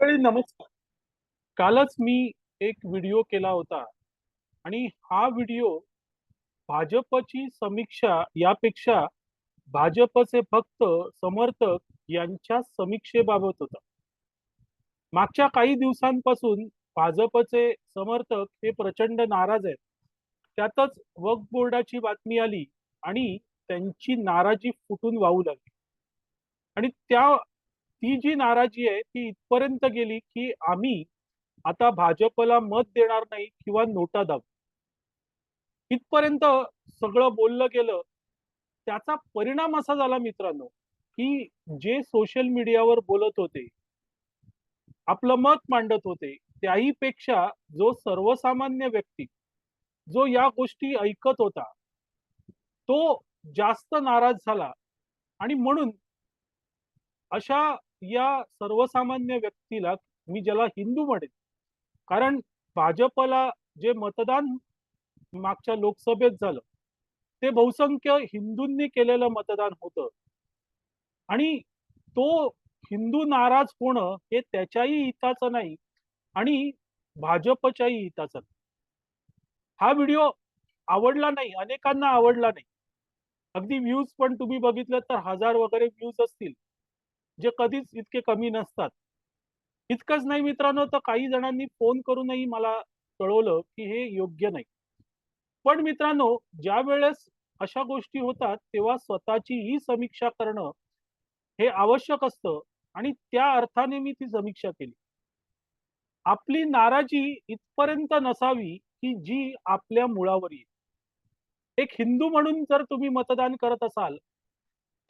सगळी नमस्कार. कालच मी एक व्हिडिओ केला होता आणि हा व्हिडिओ भाजपची समीक्षा यापेक्षा भाजपचे भक्त समर्थक यांच्या समीक्षेबाबत होता. मागच्या काही दिवसांपासून भाजपचे समर्थक हे प्रचंड नाराज आहेत. त्यातच वक्फ बोर्डाची बातमी आली आणि त्यांची नाराजी फुटून वाहू लागली. आणि त्या ती जी नाराजी आहे ती इथपर्यंत गेली की आम्ही आता भाजपला मत देणार नाही किंवा नोटा दाबू. इथपर्यंत सगळं बोललं गेलं त्याचा परिणाम असा झाला मित्रांनो की जे सोशल मीडियावर बोलत होते आपलं मत मांडत होते त्याही पेक्षा जो सर्वसामान्य व्यक्ती जो या गोष्टी ऐकत होता तो जास्त नाराज झाला. आणि म्हणून अशा या सर्वसामान्य व्यक्तीला मी ज्याला हिंदू म्हणेन. कारण भाजपला जे मतदान मागच्या लोकसभेत झालं ते बहुसंख्य हिंदूंनी केलेलं मतदान होतं. आणि तो हिंदू नाराज होणं हे त्याच्याही हिताचं नाही आणि भाजपच्याही हिताचं नाही. हा व्हिडिओ आवडला नाही अनेकांना आवडला नाही. अगदी व्ह्यूज पण तुम्ही बघितलं तर हजार वगैरे व्ह्यूज असतील. जे कधीच इतके कमी नसतात. इतकंच नाही मित्रांनो तर काही जणांनी फोन करूनही मला कळवलं की हे योग्य नाही. पण मित्रांनो ज्या वेळेस अशा गोष्टी होतात तेव्हा स्वतःची ही समीक्षा करणं हे आवश्यक असतं आणि त्या अर्थाने मी ती समीक्षा केली. आपली नाराजी इथपर्यंत नसावी की जी आपल्या मुळावर येईल एक हिंदू म्हणून जर तुम्ही मतदान करत असाल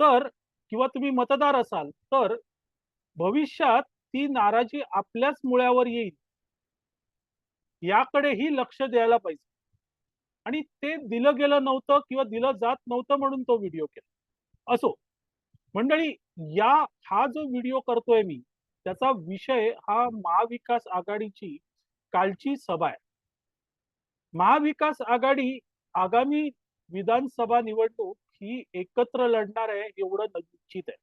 तर किंवा तुम्ही मतदार असाल तर भविष्यात ती नाराजी आपल्याच मुळ्यावर येईल. याकडेही लक्ष द्यायला पाहिजे. आणि ते दिलं गेलं नव्हतं किंवा दिलं जात नव्हतं म्हणून तो व्हिडिओ केला. असो मंडळी या हा जो व्हिडिओ करतोय मी त्याचा विषय हा महाविकास आघाडीची कालची सभा आहे. महाविकास आघाडी आगामी विधानसभा निवडणूक ही एकत्र लढणार आहे एवढं निश्चित आहे.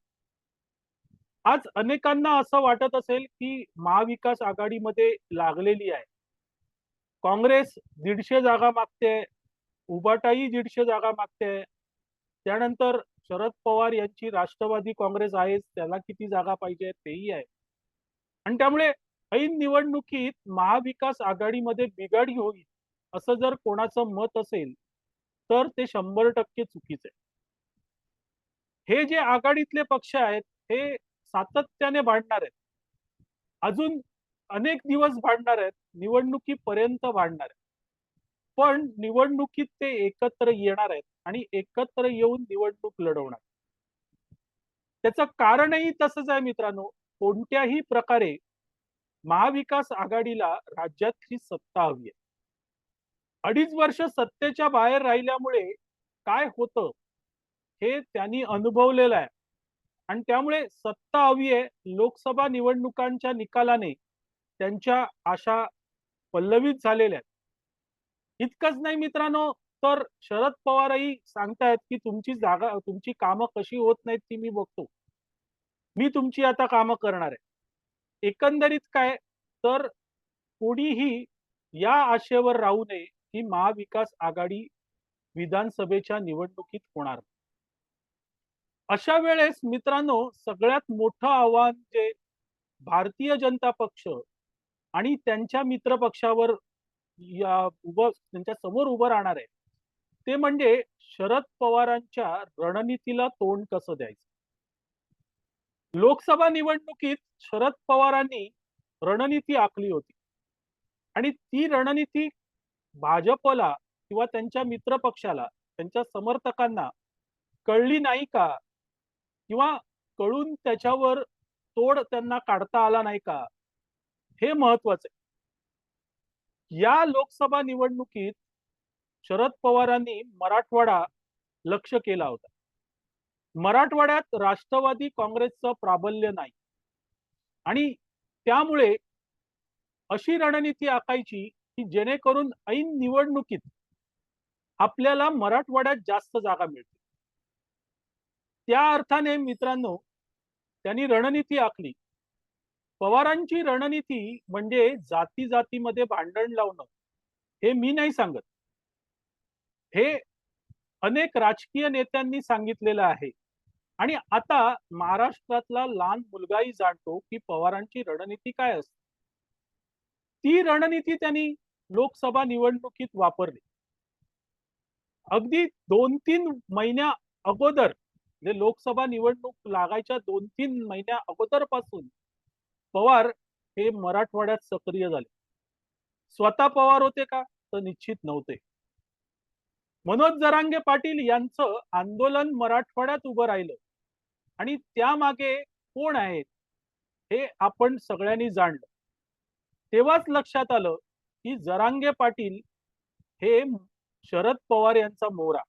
आज अनेकांना असं वाटत असेल की महाविकास आघाडीमध्ये लागलेली आहे. काँग्रेस दीडशे जागा मागते उबाटाई दीडशे जागा मागते. त्यानंतर शरद पवार यांची राष्ट्रवादी काँग्रेस आहे त्याला किती जागा पाहिजे तेही आहे. आणि त्यामुळे ऐन निवडणुकीत महाविकास आघाडीमध्ये बिघाडी होईल असं जर कोणाचं मत असेल तर ते शंभर टक्के चुकीचे हे जे आघाडीतले पक्ष आहेत हे सातत्याने भांडणार आहेत. अजून अनेक दिवस भांडणार आहेत निवडणुकीपर्यंत भांडणार आहेत. पण निवडणुकीत ते एकत्र येणार आहेत आणि एकत्र येऊन निवडणूक लढवणार त्याचं कारणही तसंच आहे मित्रांनो कोणत्याही प्रकारे महाविकास आघाडीला राज्यातली सत्ता हवी आहे. अडीच वर्ष सत्तेच्या बाहेर राहिल्यामुळे काय होतं? हे त्यांनी अनुभवलेलं आहे. आणि त्यामुळे सत्ता हवी आहे लोकसभा निवडणुकांच्या निकालाने त्यांच्या आशा पल्लवित झालेल्या आहेत. इतकंच नाही मित्रांनो तर शरद पवारही सांगतायत की तुमची जागा तुमची कामं कशी होत नाहीत ती मी बघतो. मी तुमची आता कामं करणार आहे. एकंदरीत काय तर कोणीही या आशेवर राहू नये की महाविकास आघाडी विधानसभेच्या निवडणुकीत होणार अशा वेळेस मित्रांनो सगळ्यात मोठं आव्हान जे भारतीय जनता पक्ष आणि त्यांच्या मित्र पक्षावर या उभं त्यांच्यासमोर उभं राहणार आहे ते म्हणजे शरद पवारांच्या रणनीतीला तोंड कसं द्यायचं? लोकसभा निवडणुकीत शरद पवारांनी रणनीती आखली होती आणि ती रणनीती भाजपला किंवा त्यांच्या मित्र पक्षाला त्यांच्या समर्थकांना कळली नाही का? किंवा कळून त्याच्यावर तोड त्यांना काढता आला नाही का? हे महत्वाचं आहे. या लोकसभा निवडणुकीत शरद पवारांनी मराठवाडा लक्ष केला होता. मराठवाड्यात राष्ट्रवादी काँग्रेसचं प्राबल्य नाही. आणि त्यामुळे अशी रणनीती आखायची की जेणेकरून ऐन निवडणुकीत आपल्याला मराठवाड्यात जास्त जागा मिळते त्या अर्थाने मित्रांनो त्यांनी रणनीती आखली. पवारांची रणनीती म्हणजे जाती जातीमध्ये भांडण लावणं हे मी नाही सांगत. हे अनेक राजकीय नेत्यांनी सांगितलेलं आहे. आणि आता महाराष्ट्रातला लहान मुलगाही जाणतो की पवारांची रणनीती काय असते. ती रणनीती त्यांनी लोकसभा निवडणुकीत वापरली. अगदी दोन तीन महिन्या अगोदर म्हणजे लोकसभा निवडणूक लागायच्या दोन तीन महिन्या अगोदरपासून पवार हे मराठवाड्यात सक्रिय झाले. स्वतः पवार होते का? तर निश्चित नव्हते. मनोज जरांगे पाटील यांचं आंदोलन मराठवाड्यात उभं राहिलं. आणि त्यामागे कोण आहेत? हे आपण सगळ्यांनी जाणलं. तेव्हाच लक्षात आलं की जरांगे पाटील हे शरद पवार यांचा मोहरा.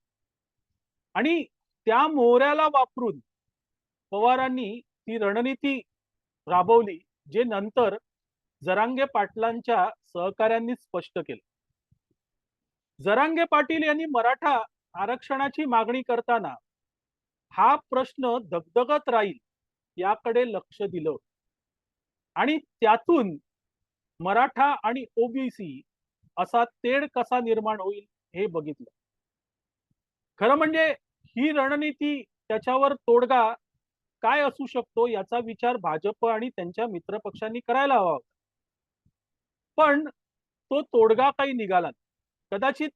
आणि त्या मोहऱ्याला वापरून पवारांनी ती रणनीती राबवली जे नंतर जरांगे पाटलांच्या सहकाऱ्यांनी स्पष्ट केलं. जरांगे पाटील यांनी मराठा आरक्षणाची मागणी करताना हा प्रश्न दगदगत राहील याकडे लक्ष दिलं आणि त्यातून मराठा आणि ओबीसी असा तेढ कसा निर्माण होईल हे बघितलं. खरं म्हणजे ही रणनीती त्याच्यावर तोडगा काय असू शकतो याचा विचार भाजप आणि त्यांच्या मित्रपक्षांनी करायला हवा होता. पण तो तोडगा काही निघाला कदाचित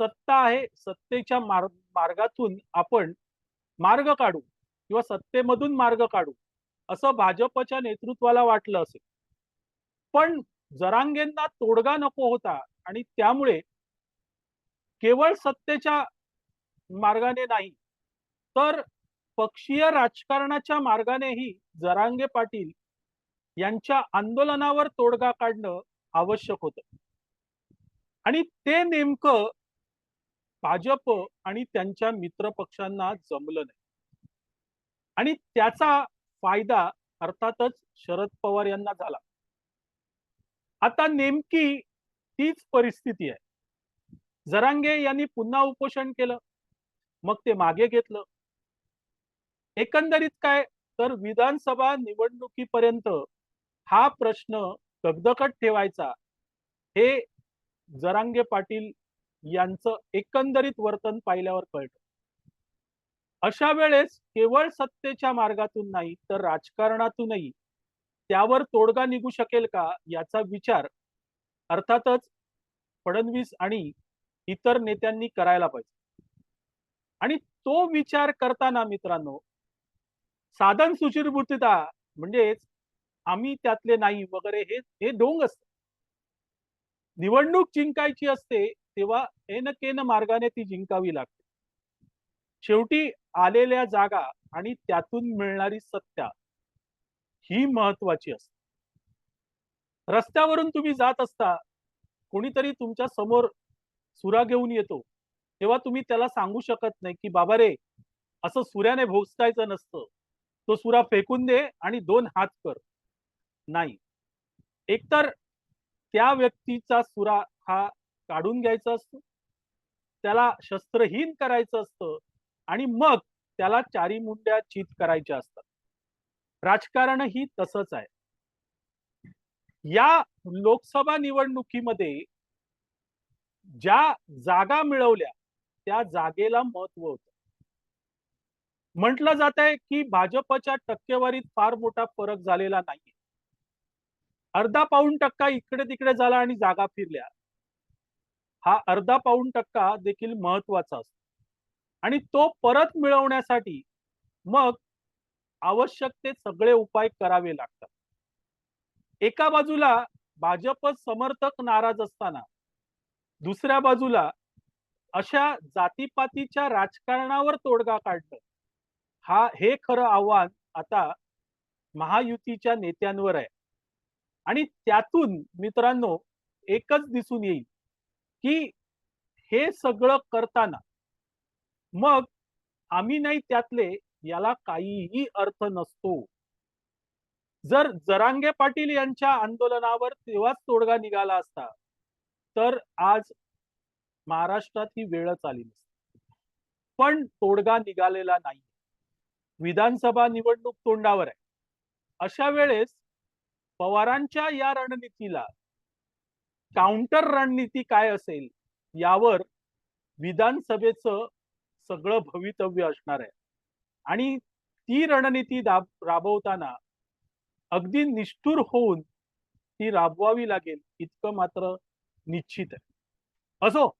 सत्ता आहे सत्तेच्या मार्ग मार्गातून आपण मार्ग काढू किंवा सत्तेमधून मार्ग काढू असं भाजपच्या नेतृत्वाला वाटलं असेल. पण जरांगेंना तोडगा नको होता आणि त्यामुळे केवळ सत्तेच्या मार्गाने नाही. तर पक्षीय राजकारणाच्या मार्गानेही जरांगे पाटील यांच्या आंदोलनावर तोडगा काढणं आवश्यक होतं. आणि ते नेमकं भाजप आणि त्यांच्या मित्र पक्षांना जमलं नाही. आणि त्याचा फायदा अर्थातच शरद पवार यांना झाला. आता नेमकी तीच परिस्थिती आहे. जरांगे यांनी पुन्हा उपोषण केलं. मग ते मागे घेतलं. एकंदरीत काय? तर विधानसभा निवडणुकीपर्यंत हा प्रश्न दगदकट ठेवायचा. हे जरांगे पाटील यांचं एकंदरीत वर्तन पाहिल्यावर कळतं. अशा वेळेस केवळ सत्तेच्या मार्गातून नाही तर राजकारणातूनही त्यावर तोडगा निघू शकेल का याचा विचार अर्थातच फडणवीस आणि इतर नेत्यांनी करायला पाहिजे. आणि तो विचार करताना मित्रांनो साधन सुचिरभूतता म्हणजेच आम्ही त्यातले नाही वगैरे हे हे डोंग असत. निवडणूक जिंकायची असते तेव्हा एन केन मार्गाने ती जिंकावी लागते. शेवटी आलेल्या जागा आणि त्यातून मिळणारी सत्ता ही महत्वाची असते. रस्त्यावरून तुम्ही जात असता कोणीतरी तुमच्यासमोर सुरा घेऊन येतो. तेव्हा तुम्ही त्याला सांगू शकत नाही की बाबा रे असं सुऱ्याने भोसतायचं नसतं. तो सुरा फेकून दे आणि दोन हात कर. नाही. एकतर त्या व्यक्तीचा सुरा हा काढून घ्यायचा असतो त्याला शस्त्रहीन करायचं असतं आणि मग त्याला चारी मुंड्या चित करायच्या असतात. राजकारण ही तसंच आहे. या लोकसभा निवडणुकीमध्ये ज्या जागा मिळवल्या त्या जागेला महत्त्व होत. म्हटलं जात आहे की भाजपच्या टक्केवारीत फार मोठा फरक झालेला नाही अर्धा पाऊण टक्का इकडे तिकडे झाला आणि जागा फिरल्या. हा अर्धा पाऊण टक्का देखील महत्त्वाचा असतो. आणि तो परत मिळवण्यासाठी मग आवश्यक ते सगळे उपाय करावे लागतात. एका बाजूला भाजप समर्थक नाराज असताना दुसऱ्या बाजूला अशा जातीपातीच्या राजकारणावर तोडगा काढणं. हा हे खरं आव्हान आता महायुतीच्या नेत्यांवर आहे. आणि त्यातून मित्रांनो एकच दिसून येईल की हे सगळं करताना मग आम्ही नाही त्यातले याला काहीही अर्थ नसतो. जर जरांगे पाटील यांच्या आंदोलनावर तेव्हाच तोडगा निघाला असता तर आज महाराष्ट्रात ही वेळच आली नसते. पण तोडगा निघालेला नाही विधानसभा निवडणूक तोंडावर आहे. अशा वेळेस पवारांच्या या रणनीतीला काउंटर रणनीती काय असेल यावर विधानसभेचं सगळं भवितव्य असणार आहे. आणि ती रणनीती दाब- राबवताना अगदी निष्ठुर होऊन ती राबवावी लागेल इतकं मात्र निश्चित आहे. असो